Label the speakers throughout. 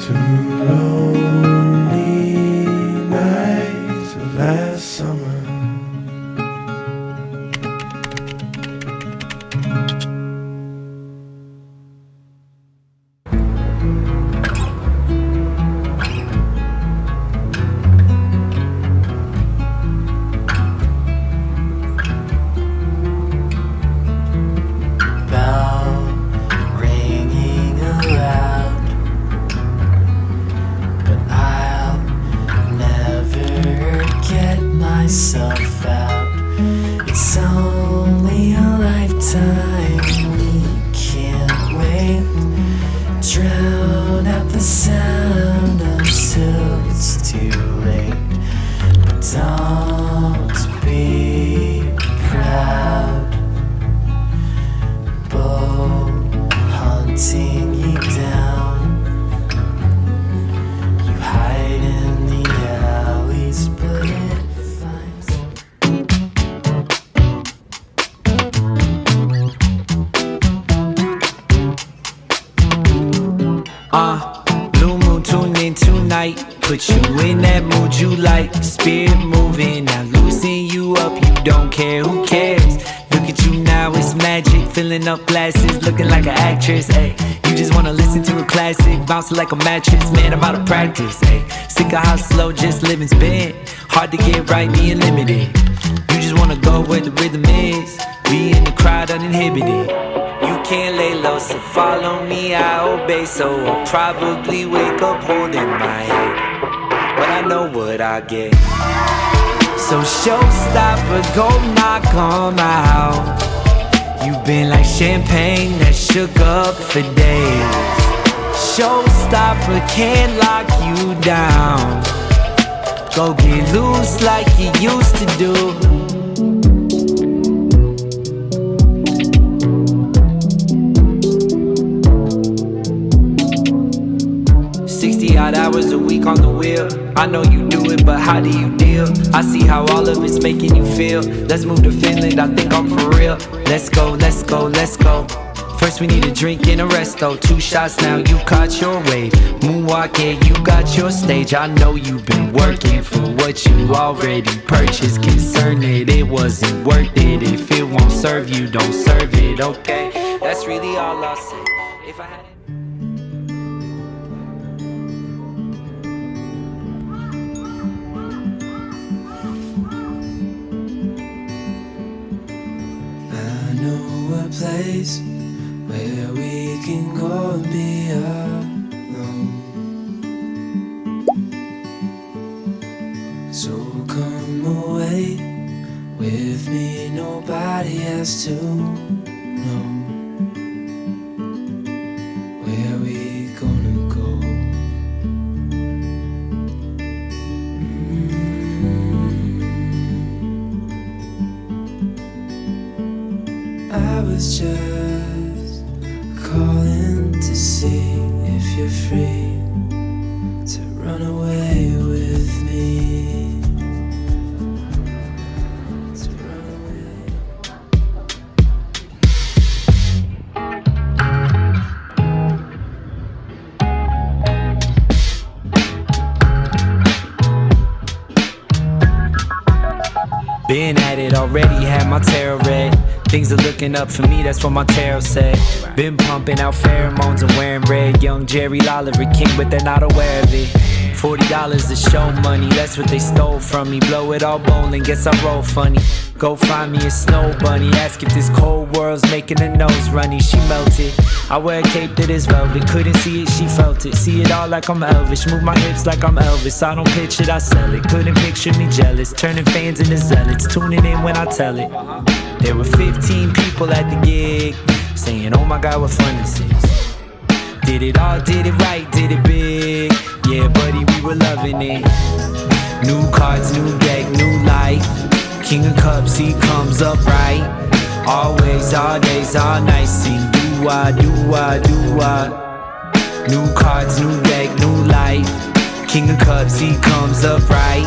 Speaker 1: Two lonely
Speaker 2: hunting you down. You hide in the alleys, but it finds.
Speaker 3: Uh, blue moon tune in tonight. Put you in that mood you like. Spirit moving, Filling up glasses, looking like an actress. Ay, you just wanna listen to a classic, bouncing like a mattress. Man, I'm out of practice. Ay, sick of how slow just living's been. Hard to get right, being limited. You just wanna go where the rhythm is. Be in the crowd uninhibited. You can't lay low, so follow me, I obey. So I'll probably wake up holding my head. But I know what I get. So showstopper, go knock on my house. You've been like champagne that shook up for days. Showstopper can't lock you down. Go get loose like you used to do. 60 odd hours a week on the wheel. I know you do it, but how do you deal? I see how all of it's making you feel. Let's move to Finland, I think I'm for real. Let's go, let's go, let's go. First, we need a drink and a resto. Two shots now, you caught your wave. Moonwalk, yeah, you got your stage. I know you've been working for what you already purchased. Concerned that it wasn't worth it. If it won't serve you, don't serve it, okay? That's really all I'll say. If I had
Speaker 1: place where we can go and be alone. So come away with me, nobody has to just calling to see if you're free to run away with me.
Speaker 3: Been at it already, had my tarot read. Things are looking up for me, that's what my tarot said. Been pumping out pheromones and wearing red. Young Jerry Lawler, king, but they're not aware of it. Forty dollars is show money, that's what they stole from me. Blow it all bowling, guess I roll funny. Go find me a snow bunny, ask if this cold world's making her nose runny. She melted. I wear a cape that is velvet, couldn't see it, she felt it. See it all like I'm Elvis, move my hips like I'm Elvis. I don't pitch it, I sell it. Couldn't picture me jealous, turning fans into zealots, tuning in when I tell it. There were 15 people at the gig, saying, Oh my god, what fun this is. Did it all, did it right, did it big. Yeah, buddy, we were loving it. New cards, new deck, new life. King of Cups, he comes up right. Always, all days, all nights. Sing do I, do I, do I. New cards, new deck, new life. King of Cups, he comes up right.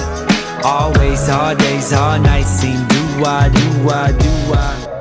Speaker 3: Always, all days, all nights. Sing I, do I, do I.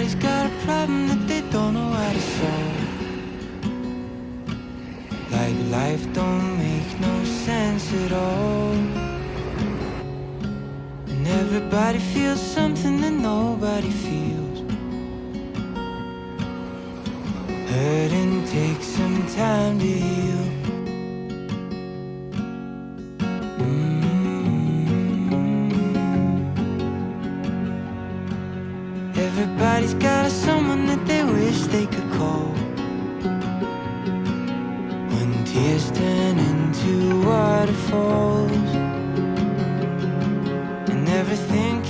Speaker 1: Everybody's got a problem that they don't know how to solve. Like life don't make no sense at all. And everybody feels something that nobody feels. Hurting takes some time to heal. When tears turn into waterfalls. And everything